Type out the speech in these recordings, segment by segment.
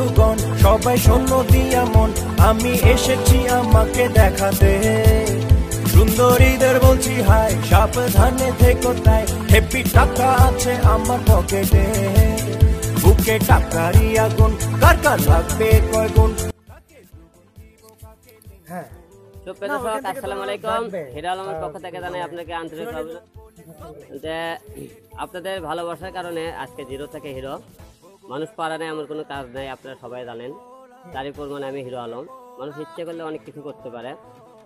বন্ধুগণ সবাই শোনো দিয়া মন। আমি এসেছি আমাকে দেখাতে। সুন্দরীদের বলছি হাই সাবধানে থেকো তাই। হেপি টাকা আছে আমার পকেটে। বুকে টাকারই আগুন। কার কার লাগবে কয় গুণ? হ্যাঁ। সুপ্রিয় দর্শক আসসালামু আলাইকুম। হিরা আলমের পক্ষ থেকে জানাই আপনাকে আন্তরিক যে আপনাদের ভালোবাসার কারণে আজকে জিরো থেকে হিরো। মানুষ পারা নেই এমন কোনো কাজ নেই, আপনারা সবাই জানেন। তারই পরিমাণে আমি হিরো আলম। মানুষ ইচ্ছে করলে অনেক কিছু করতে পারে।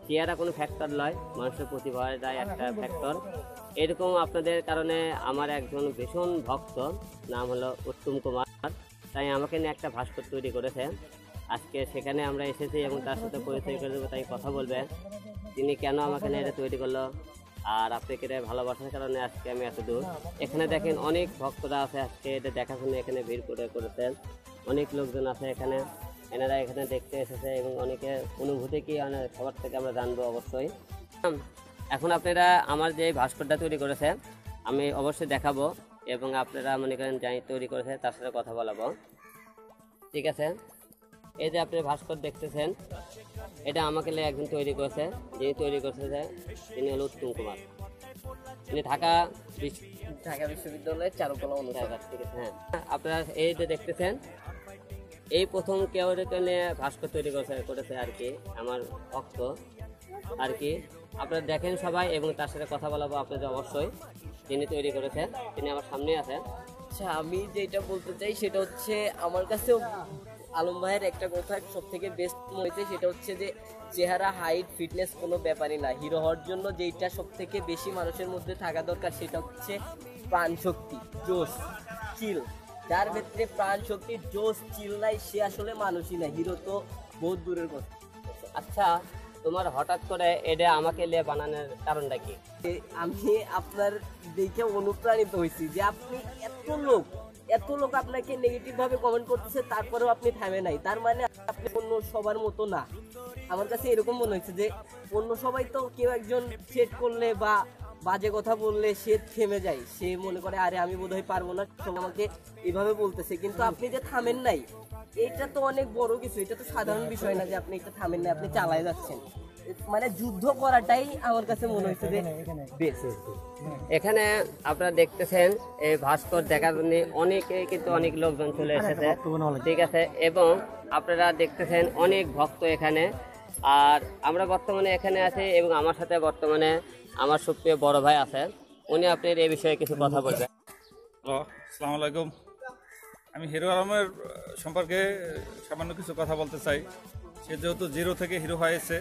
চেয়ারা কোনো ফ্যাক্টর নয় মানুষের প্রতিভাটাই একটা ফ্যাক্টর এরকম আপনাদের কারণে আমার একজন ভীষণ ভক্ত, নাম হলো উত্তম কুমার। তাই আমাকে নিয়ে একটা ভাস্কর তৈরি করেছে। আজকে সেখানে আমরা এসেছি এবং তার সাথে পরিচয় করে দেবো, তাই কথা বলবে। তিনি কেন আমাকে নিয়ে এটা তৈরি করল? আর আপনাকে এটা ভালোবাসার কারণে আজকে আমি এত দূর এখানে দেখেন অনেক ভক্তরা আছে আজকে এটা দেখার জন্য এখানে ভিড় করে করেছেন। অনেক লোকজন আছে এখানে। এনারা এখানে দেখতে এসেছে এবং অনেকে অনুভূতি কি অনেক সবার থেকে আমরা জানব অবশ্যই। এখন আপনারা আমার যে ভাস্করটা তৈরি করেছে আমি অবশ্যই দেখাবো এবং আপনারা মনে করেন যাই তৈরি করেছে তার সাথে কথা বলাবো। ঠিক আছে? এই যে আপনি ভাস্কর দেখতেছেন এটা আমাকে নিয়ে একজন তৈরি করেছে যিনি তৈরি করেছে তিনি হলো উত্তম কুমার। তিনি ঢাকা ঢাকা বিশ্ববিদ্যালয়ের চারুকলা অনুষদ। ঢাকা থেকে, হ্যাঁ আপনারা এই যে দেখতেছেন এই প্রথম কেউ নিয়ে ভাস্কর তৈরি করেছে করেছে আর কি আমার ভক্ত আর কি। আপনারা দেখেন সবাই এবং তার সাথে কথা বলাবো আপনাদের অবশ্যই। যিনি তৈরি করেছেন তিনি আমার সামনে আছেন। আচ্ছা আমি যেটা বলতে চাই সেটা হচ্ছে আমার কাছেও আলম ভাইয়ের একটা কথা সব থেকে বেস্ট হয়েছে, সেটা হচ্ছে যে চেহারা হাইট ফিটনেস কোনো ব্যাপারই না। হিরো হওয়ার জন্য যেটা সব থেকে বেশি মানুষের মধ্যে থাকা দরকার সেটা হচ্ছে প্রাণ শক্তি জোশ চিল যার ক্ষেত্রে প্রাণ শক্তি জোশ চিল নাই, সে আসলে মানুষই না। হিরো তো বহুত দূরের কথা। আচ্ছা তোমার হঠাৎ করে এটা আমাকে নিয়ে বানানোর কারণটা কি? আমি আপনার দেখে অনুপ্রাণিত হয়েছি যে আপনি এত লোক এত লোক আপনাকে নেগেটিভ ভাবে কমেন্ট করতেছে, তারপরেও আপনি থামে নাই। তার মানে আপনি অন্য সবার মতো না। আমার কাছে এরকম মনে হচ্ছে যে অন্য সবাই তো কেউ একজন সেট করলে বা বাজে কথা বললে সে থেমে যায়। সে মনে করে, আরে, আমি বোধহয় পারব না। আমাকে এভাবে বলতেছে। কিন্তু আপনি যে থামেন নাই এটা তো অনেক বড় কিছু এটা তো সাধারণ বিষয় না যে আপনি এটা থামেন না আপনি চালায় যাচ্ছেন। মানে যুদ্ধ করাটাই আমার কাছে মনে হচ্ছে যে এখানে আপনারা দেখতেছেন এই ভাস্কর দেখার জন্য অনেকে কিন্তু অনেক লোকজন চলে এসেছে। ঠিক আছে এবং আপনারা দেখতেছেন অনেক ভক্ত এখানে। আর আমরা বর্তমানে এখানে আছি এবং আমার সাথে বর্তমানে আমার সুপ্রিয় বড় ভাই আছে। উনি আপনার এই বিষয়ে কিছু কথা বলবেন। আসসালামু আলাইকুম। আমি হিরো আলমের সম্পর্কে সামান্য কিছু কথা বলতে চাই। সে যেহেতু জিরো থেকে হিরো হয়েছে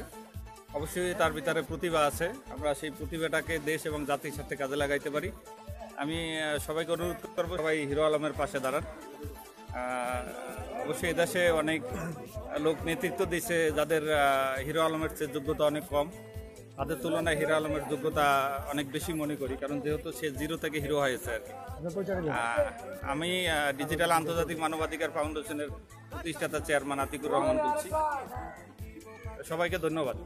অবশ্যই তার ভিতরে প্রতিভা আছে। আমরা সেই প্রতিভাটাকে দেশ এবং জাতির সাথে কাজে লাগাইতে পারি। আমি সবাইকে অনুরোধ করব, সবাই হিরো আলমের পাশে দাঁড়ান। অবশ্যই এদেশে অনেক লোক নেতৃত্ব দিচ্ছে যাদের হিরো আলমের চেয়ে যোগ্যতা অনেক কম। তাদের তুলনায় হিরো আলমের যোগ্যতা অনেক বেশি মনে করি, কারণ যেহেতু সে জিরো থেকে হিরো হয়েছে আমি ডিজিটাল আন্তর্জাতিক মানবাধিকার ফাউন্ডেশনের প্রতিষ্ঠাতা চেয়ারম্যান আতিকুর রহমান বলছি। সবাইকে ধন্যবাদ।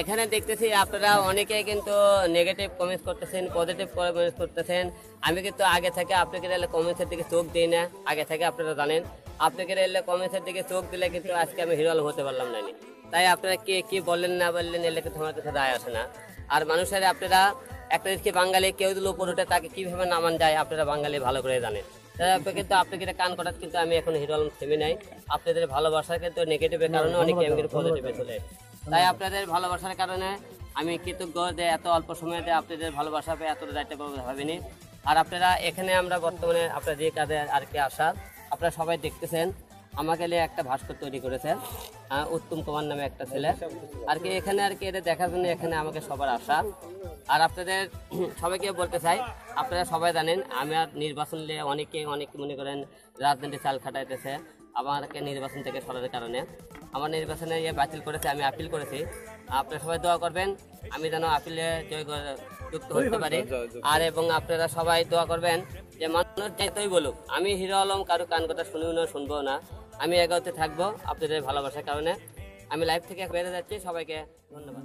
এখানে দেখতেছি আপনারা অনেকে কিন্তু নেগেটিভ কমেন্টস করতেছেন পজিটিভ কমেন্টস করতেছেন। আমি কিন্তু আগে থেকে আপনাকে এলে কমেন্টসের দিকে চোখ দিই না, আগে থেকে আপনারা জানেন। আপনাকে এলে কমেন্টসের দিকে চোখ দিলে কিন্তু আজকে আমি হিরো হতে পারলাম নি। তাই আপনারা কে কে বললেন না বললেন এলে কিন্তু আমার কাছে দায় আসে না। আর মানুষের আপনারা একটা দিকে বাঙালি কেউ দিল উঠে তাকে কীভাবে নামান যায় আপনারা বাঙালি ভালো করে জানেন। তাই কিন্তু আপনাকে এটা কান করার কিন্তু আমি এখন হিরো আলম থেমে নাই। আপনাদের ভালোবাসা কিন্তু নেগেটিভের কারণে অনেকে কিন্তু পজিটিভে চলে তাই আপনাদের ভালোবাসার কারণে আমি কৃতজ্ঞ যে এত অল্প সময়ে আপনাদের ভালোবাসা পেয়ে এত দায়িত্ব ভাবিনি। আর আপনারা এখানে আমরা বর্তমানে আপনার যে কাজে আর কি আসা আপনারা সবাই দেখতেছেন। আমাকে নিয়ে একটা ভাস্কর তৈরি করেছে উত্তম কুমার নামে একটা ছেলে। আর কি এখানে আর কি এটা দেখার জন্য এখানে আমাকে সবার আশা। আর আপনাদের সবাইকে বলতে চাই, আপনারা সবাই জানেন, আমি আর নির্বাচন নিয়ে অনেকে অনেক মনে করেন রাজনীতি চাল খাটাইতেছে, আমাকে নির্বাচন থেকে সরানোর কারণে। আমার নির্বাচনে ইয়ে বাতিল করেছে, আমি আপিল করেছি। আপনারা সবাই দোয়া করবেন, আমি যেন আপিলে জয় যুক্ত হতে পারি। আর এবং আপনারা সবাই দোয়া করবেন যে, মানুষ যাইতেই বলুক, আমি হিরো আলম কারও কান কথা শুনিও না শুনব না। আমি এগোতে থাকব আপনাদের ভালোবাসার কারণে। আমি লাইভ থেকে বেড়ে যাচ্ছি সবাইকে ধন্যবাদ।